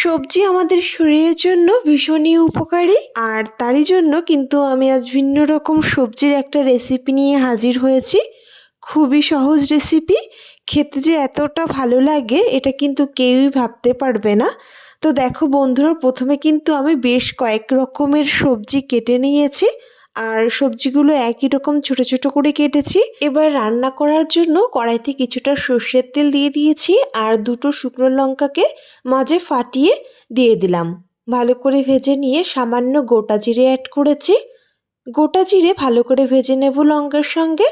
সবজি আমাদের শরীরের জন্য ভীষণই উপকারী। আর তারই জন্য কিন্তু আমি আজ ভিন্ন রকম সবজির একটা রেসিপি নিয়ে হাজির হয়েছি। খুবই সহজ রেসিপি খেতে যে এতটা ভালো লাগে, এটা কিন্তু কেউই ভাবতে পারবে না। তো দেখো বন্ধুরা, প্রথমে কিন্তু আমি বেশ কয়েক রকমের সবজি কেটে নিয়েছি। আর সবজিগুলো একই রকম ছোট ছোট করে কেটেছি। এবার রান্না করার জন্য কড়াইতে কিছুটা সর্ষের তেল দিয়ে দিয়েছি আর দুটো শুকনো লঙ্কাকে মাঝে ফাটিয়ে দিয়ে দিলাম। ভালো করে ভেজে নিয়ে সামান্য গোটা জিরে অ্যাড করেছি। গোটা জিরে ভালো করে ভেজে নেব লঙ্কার সঙ্গে।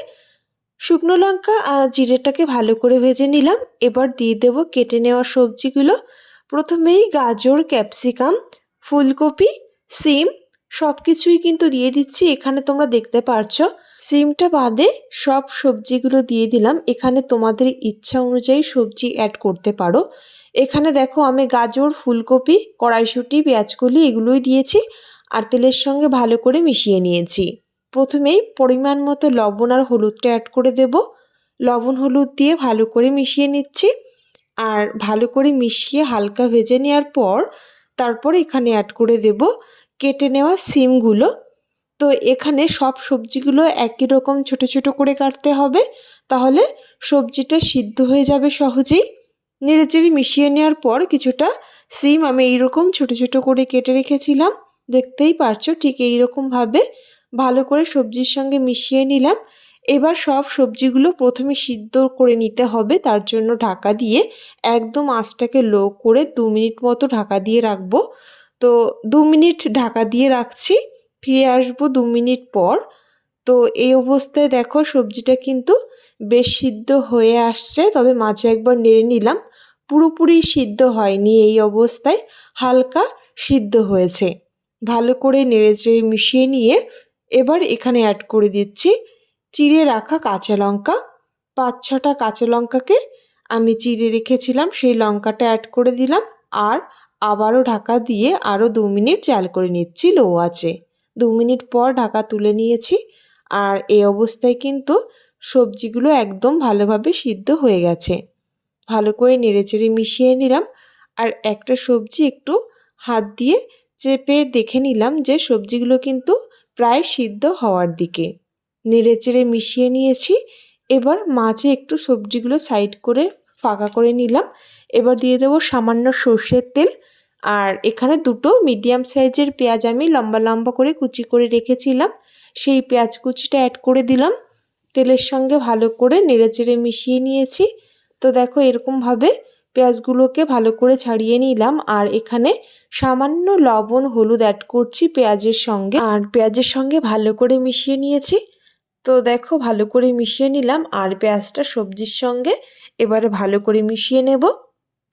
শুকনো লঙ্কা আর জিরেটাকে ভালো করে ভেজে নিলাম। এবার দিয়ে দেব কেটে নেওয়া সবজিগুলো। প্রথমেই গাজর, ক্যাপসিকাম, ফুলকপি, সিম সব কিছুই কিন্তু দিয়ে দিচ্ছি, এখানে তোমরা দেখতে পারছ। সিমটা বাদে সব সবজিগুলো দিয়ে দিলাম। এখানে তোমাদের ইচ্ছা অনুযায়ী সবজি অ্যাড করতে পারো। এখানে দেখো আমি গাজর, ফুলকপি, কড়াইশুঁটি, পেঁয়াজকলি এগুলোই দিয়েছি আর তেলের সঙ্গে ভালো করে মিশিয়ে নিয়েছি। প্রথমেই পরিমাণ মতো লবণ আর হলুদটা অ্যাড করে দেব। লবণ, হলুদ দিয়ে ভালো করে মিশিয়ে নিচ্ছি আর ভালো করে মিশিয়ে হালকা ভেজে নেওয়ার পর তারপর এখানে অ্যাড করে দেব কেটে নেওয়া সিমগুলো। তো এখানে সব সবজিগুলো একই রকম ছোট ছোট করে কাটতে হবে। তাহলে সবজিটা সিদ্ধ হয়ে যাবে সহজেই। নেড়েচেড়ে মিশিয়ে নেওয়ার পর কিছুটা সিম আমি এইরকম ছোট ছোট করে কেটে রেখেছিলাম। দেখতেই পারছ ঠিক এইরকমভাবে ভালো করে সবজির সঙ্গে মিশিয়ে নিলাম। এবার সব সবজিগুলো প্রথমে সিদ্ধ করে নিতে হবে। তার জন্য ঢাকা দিয়ে একদম আঁচটাকে লো করে দু মিনিট মতো ঢাকা দিয়ে রাখব। তো দু মিনিট ঢাকা দিয়ে রাখছি, ফিরে আসব দু মিনিট পর। তো এই অবস্থায় দেখো সবজিটা কিন্তু বেশ সিদ্ধ হয়ে আসছে, তবে মাঝে একবার নেড়ে নিলাম। পুরোপুরি সিদ্ধ হয়নি এই অবস্থায়, হালকা সিদ্ধ হয়েছে। ভালো করে নেড়ে চেড়ে মিশিয়ে নিয়ে এবার এখানে অ্যাড করে দিচ্ছি চিড়ে রাখা কাঁচা লঙ্কা। পাঁচ ছটা কাঁচা লঙ্কাকে আমি চিড়ে রেখেছিলাম, সেই লঙ্কাটা অ্যাড করে দিলাম। আর আবারও ঢাকা দিয়ে আরও দু মিনিট চাল করে নিচ্ছি লো আছে দু মিনিট পর ঢাকা তুলে নিয়েছি আর এই অবস্থায় কিন্তু সবজিগুলো একদম ভালোভাবে সিদ্ধ হয়ে গেছে। ভালো করে নেড়েচেড়ে মিশিয়ে নিলাম আর একটা সবজি একটু হাত দিয়ে চেপে দেখে নিলাম যে সবজিগুলো কিন্তু প্রায় সিদ্ধ হওয়ার দিকে। নেড়েচেড়ে মিশিয়ে নিয়েছি। এবার মাঝে একটু সবজিগুলো সাইড করে ফাঁকা করে নিলাম। এবার দিয়ে দেবো সামান্য সর্ষের তেল। আর এখানে দুটো মিডিয়াম সাইজের পেঁয়াজ আমি লম্বা লম্বা করে কুচি করে রেখেছিলাম। সেই পেঁয়াজ কুচিটা অ্যাড করে দিলাম। তেলের সঙ্গে ভালো করে নেড়েচেড়ে মিশিয়ে নিয়েছি। তো দেখো এরকমভাবে পেঁয়াজগুলোকে ভালো করে ছাড়িয়ে নিলাম। আর এখানে সামান্য লবণ, হলুদ অ্যাড করছি পেঁয়াজের সঙ্গে। আর পেঁয়াজের সঙ্গে ভালো করে মিশিয়ে নিয়েছি। তো দেখো ভালো করে মিশিয়ে নিলাম আর পেঁয়াজটা সবজির সঙ্গে এবারে ভালো করে মিশিয়ে নেব।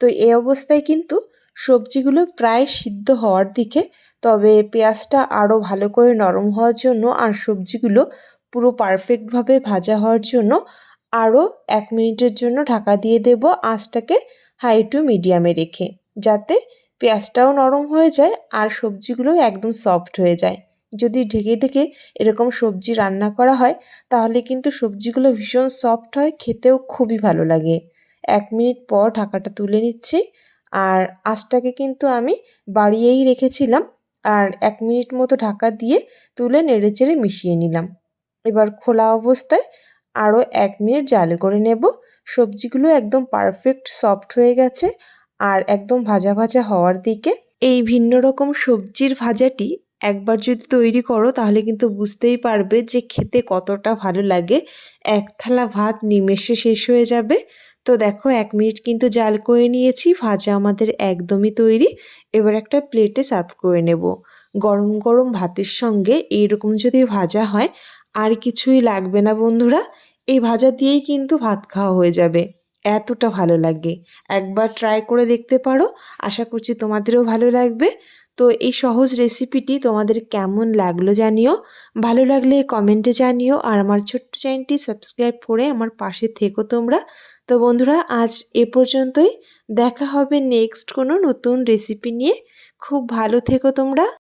তো এই অবস্থায় কিন্তু সবজিগুলো প্রায় সিদ্ধ হওয়ার দিকে, তবে পেঁয়াজটা আরও ভালো করে নরম হওয়ার জন্য আর সবজিগুলো পুরো পারফেক্টভাবে ভাজা হওয়ার জন্য আরও এক মিনিটের জন্য ঢাকা দিয়ে দেব আঁচটাকে হাই টু মিডিয়ামে রেখে, যাতে পেঁয়াজটাও নরম হয়ে যায় আর সবজিগুলো একদম সফট হয়ে যায়। যদি ঢেকে ঢেকে এরকম সবজি রান্না করা হয়, তাহলে কিন্তু সবজিগুলো ভীষণ সফট হয়, খেতেও খুবই ভালো লাগে। এক মিনিট পর ঢাকাটা তুলে নিচ্ছি। আর আঁচটাকে কিন্তু আমি বাড়িয়েই রেখেছিলাম। আর এক মিনিট মতো ঢাকা দিয়ে তুলে নেড়ে চেড়ে মিশিয়ে নিলাম। এবার খোলা অবস্থায় আরও এক মিনিট জাল করে নেব। সবজিগুলো একদম পারফেক্ট সফট হয়ে গেছে। আর একদম ভাজা ভাজা হওয়ার দিকে এই ভিন্ন রকম সবজির ভাজাটি একবার যদি তৈরি করো, তাহলে কিন্তু বুঝতেই পারবে যে খেতে কতটা ভালো লাগে। এক থালা ভাত নিমেষে শেষ হয়ে যাবে। তো দেখো, এক মিনিট কিন্তু জাল করে নিয়েছি, ভাজা আমাদের একদমই তৈরি। এবার একটা প্লেটে সার্ভ করে নেব। গরম গরম ভাতের সঙ্গে এইরকম যদি ভাজা হয়, আর কিছুই লাগবে না বন্ধুরা। এই ভাজা দিয়েই কিন্তু ভাত খাওয়া হয়ে যাবে। এতটা ভালো লাগে। একবার ট্রাই করে দেখতে পারো। আশা করছি তোমাদেরও ভালো লাগবে। তো এই সহজ রেসিপিটি তোমাদের কেমন লাগল জানিও। ভালো লাগলে কমেন্টে জানিও আর আমার ছোট্ট চ্যানেলটি সাবস্ক্রাইব করে আমার পাশে থেকো তোমরা। তো বন্ধুরা, আজ এ পর্যন্তই। দেখা হবে নেক্সট কোনো নতুন রেসিপি নিয়ে। খুব ভালো থেকো তোমরা।